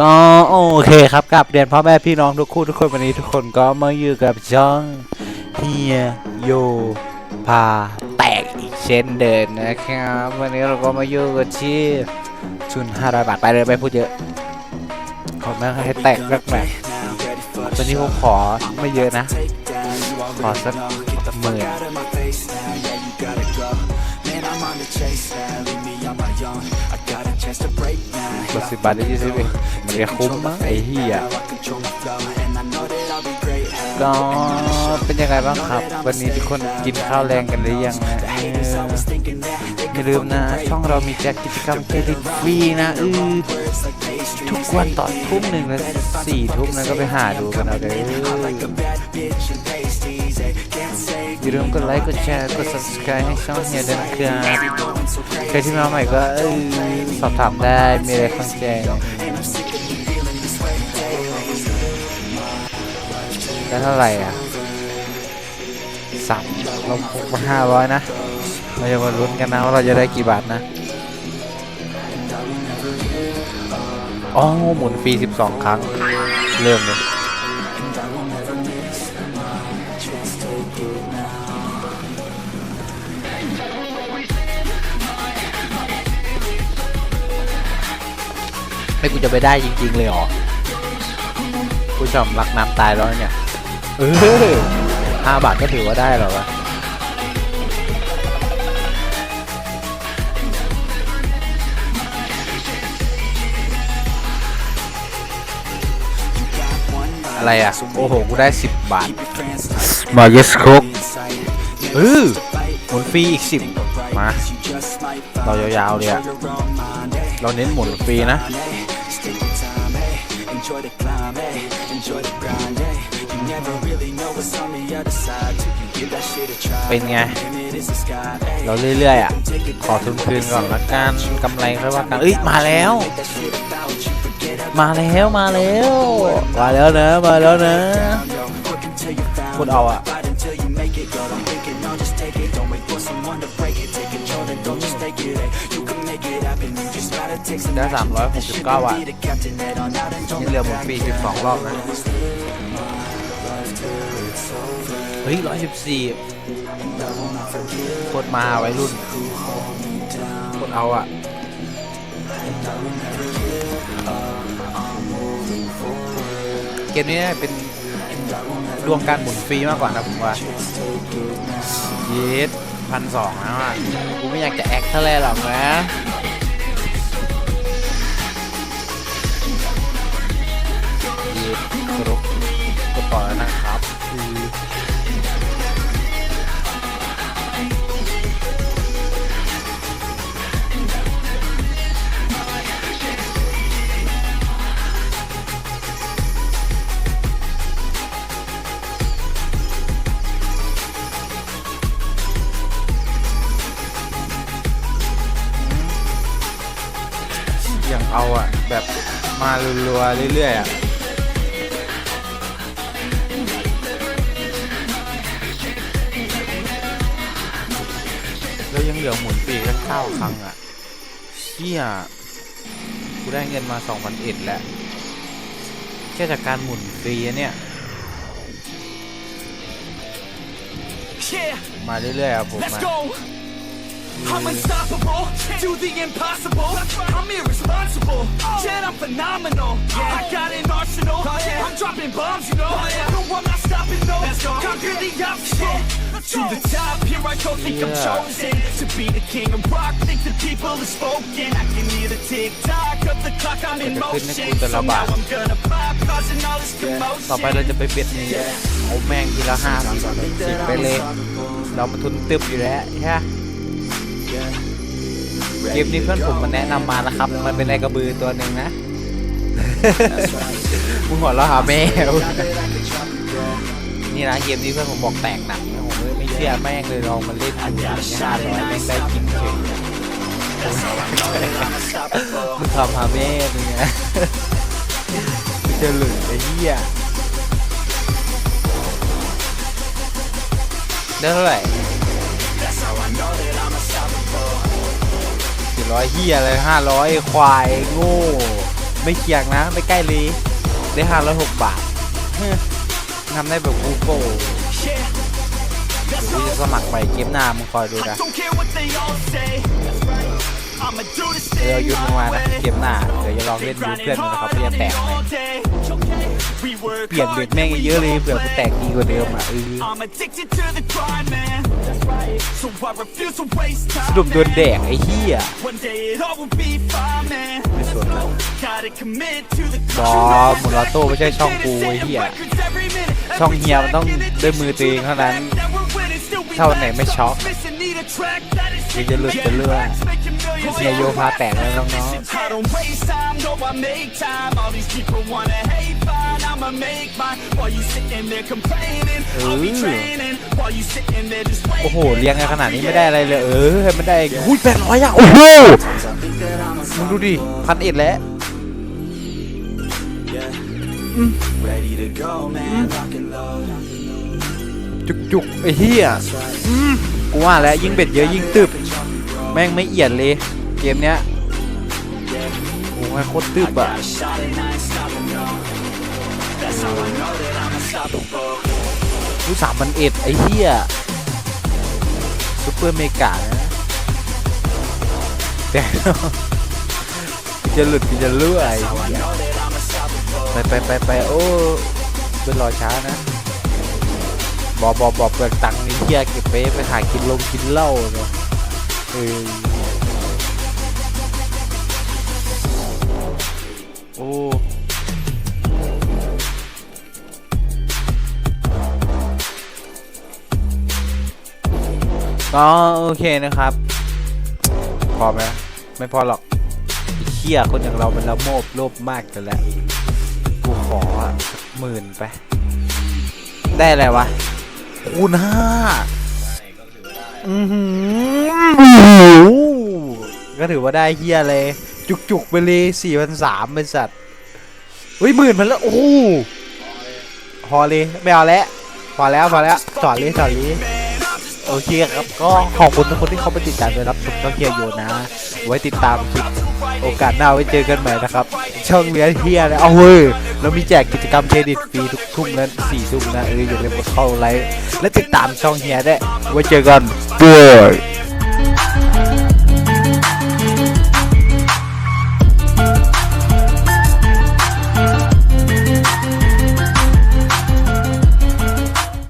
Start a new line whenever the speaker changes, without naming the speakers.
ก็โอเคครับกับเรียนพ่อแม่พี่น้องทุกคู่ทุกคนวันนี้ทุกคนก็มาอยู่กับช่องเฮียโยพาแตกอีกเช่นเดิมนะครับ วันนี้เราก็มาอยู่กันที่ชุน500บาทไปเลยไม่พูดเยอะขอไม่ให้แตกแปลกๆตอนนี้ผมขอไม่เยอะนะ ขอสักหมื่น กดสิบบาทได้ยี่สิบเองมันจะคุ้มมั้งไอ้เหี้ยก็เป็นยังไงบ้างครับ วันนี้ทุกคนกินข้าวแรงกันหรือยังนะเอออย่าลืมนะ ช่องเรามีแจกกิจกรรมเครดิตฟรีนะเออทุกวันตอนทุ่มหนึ่งและสี่ทุ่มนะก็ไปหาดูกันเอาเด้อ อย่าลืมกดไลค์กดแชร์กด subscribe ให้ช่องเฮียด้วยนะครับใครที่มาใหม่ก็เออสอบถามได้มีอะไรข้องใจแล้วเท่าไหร่อะสามเราพกมาห้าร้อยนะเราจะมาลุ้นกันนะว่าเราจะได้กี่บาทนะอ๋อหมุนฟรี 12 ครั้ง เริ่มเลย ไม่กูจะไปได้จริง ๆ เลยเหรอ กูชอบรักน้ำตายแล้วเนี่ย เออห้าบาทก็ถือว่าได้หรอวะ อะไรอะ โอ้โห กูได้ 10 บาท มาเยสครกเออหมุนฟรีอีก 10 มา เรายาวๆเลยอะ เราเน้นหมุนฟรีนะเป็นไง เราเรื่อยๆอะ ขอทุนคืนก่อนละกันกำไรค่อยว่ากันเอ้ย มาแล้ว มาแล้วมาแล้วมาแล้วนะมาแล้วนะพูดเอาอะได้สามร้อยหกสิบเก้าบาทนี่เรือหมุนฟรีสิบสองรอบนะ เฮ้ยร้อยสิบสี่กดมาไว้รุ่นกดเอาอะ เกมนี้เป็นดวงการหมุนฟรีมากกว่านะผมว่าเยสพันสองแล้วอะกูไม่อยากจะแอคเท่าไรหรอกนะเยสกรุกกดต่อแล้วนะครับคือ เอาอะแบบมารัวๆเรื่อยๆอะแล้วยังเหลือหมุนฟรีแค่เก้าครั้งอะเชี่ยกูได้เงินมา2 0 0 1แล้วแค่จากการหมุนฟรีอะเนี่ย
Yeah,
มาเรื่อยๆครับผม
let's
มา
go. I'm unstoppable, do the impossible. I'm irresponsible, yet I'm phenomenal. I got an arsenal, I'm dropping bombs, you know. No, I'm not stopping, no. Conquer the obstacle. To the top, here I go, think I'm
Yeah.
chosen to be the king of rock. Think the people have spoken. I can hear the tick tock of the clock. I'm in
Ito,
motion,
pinag-punta
so
na ba?
now I'm gonna pop, causing all this
ต่อไป
commotion.
เราจะไปเบ็ดนี้เอาแม่งทีละห้าสิบสิบไปเลย เรามาทุนตึบอยู่แล้วใช่ไหม เกมนี้เพื่อนผมมาแนะนำมานะครับ มันเป็นไอกระบือตัวหนึ่งนะ มึงหัวเราะหาแม่นี่นะเกมนี้เพื่อนผมบอกแตกหนักนะผมเลยไม่เชื่อแม่งเลยลองมาเล่นอันยาชาร้อยแม่งได้กินเฉยมึงทำหาแม่มึงไงจะหลุดไอ้เหี้ยได้เท่าไหร่ ร้อยเหี้ยอะไรห้าร้อยควายโง่ไม่เคียงนะ ไม่ใกล้เลยได้ห้าร้อยหกบาททำได้แบบกูโก้กูจะสมัครไปเกมหน้ามึงคอยดูนะเดี๋ยวยืนมึงมานะเกมหน้าเดี๋ยวจะลองเล่นดูเพื่อนนะครับเพื่อนแตกไหม เปลี่ยนเบ็ดแม่งเยอะเลยเผื่อกูแตกดีกว่าเดิมอะเออ
I'm addicted to the grind, man. So I refuse to waste
สรุป
time.
โดนแดกไอ้เหี้ย
One day it all will be fine, man.
ไม่สนแล้ว
Gotta commit to the
บอสหมุนลอตโต้ไม่ใช่ช่องกูไอ้เหี้ยช่องเฮียมันต้องด้วยมือตัวเองเท่านั้นถ้าวันไหนไม่ช็อกกูจะหลุดจะเลื่อน เนโยพาแปะแล้วน้องๆโอ้โหเลี้ยงกันขนาดนี้ไม่ได้อะไรเลยเออไม่ได้หุ้ยแปดร้อยอะโอ้โหมึงดูดิพันเอ็ดแล้วจุกจุกไอ้เหี้ยกูว่าแล้วยิ่งเบ็ดเยอะยิ่งตึบ แม่งไม่เอียดเลย เกมเนี้ยโอ้ยโคตรตึบอะรู้สามพันเอ็ดไอ้เหี้ยซูเปอร์เมกานะแต่กูจะหลุดกูจะเลื่อยไปไปไปไปโอ้เป็นรอช้านะบอบอบอเปลืองตังค์นี่เหี้ยเก็บไปไปหากินลงกินเหล้าเนาะ เออโอ้ก็โอเคนะครับ พอไหมไม่พอหรอกไอ้เหี้ยคนอย่างเรามันละโมบโลภมากกันแล้วกูขอสักหมื่นไป ได้อะไรวะคูณห้า อือหือก็ถือว่าได้เฮียเลย จุกๆไปเลยสี่พันสามเป็นสัตว์เฮ้ยหมื่นพันแล้ว โอ้โหพอเลยไม่เอาแล้วพอแล้วพอแล้วจอดเลยจอดเลยโอเคครับ ก็ขอบคุณทุกคนที่เข้ามาติดตามเลยรับชมช่องเฮียโยนะ ไว้ติดตามคลิปโอกาสหน้าไว้เจอกันใหม่นะครับ ช่องเลี้ยเฮียนะเอาเว้ย เรามีแจกกิจกรรมเครดิตฟรีทุกทุ่มนั้นสี่ทุ่มนะเอออย่าลืมกดเข้าไลค์และติดตามช่องเฮียได้ไว้เจอกันด้วย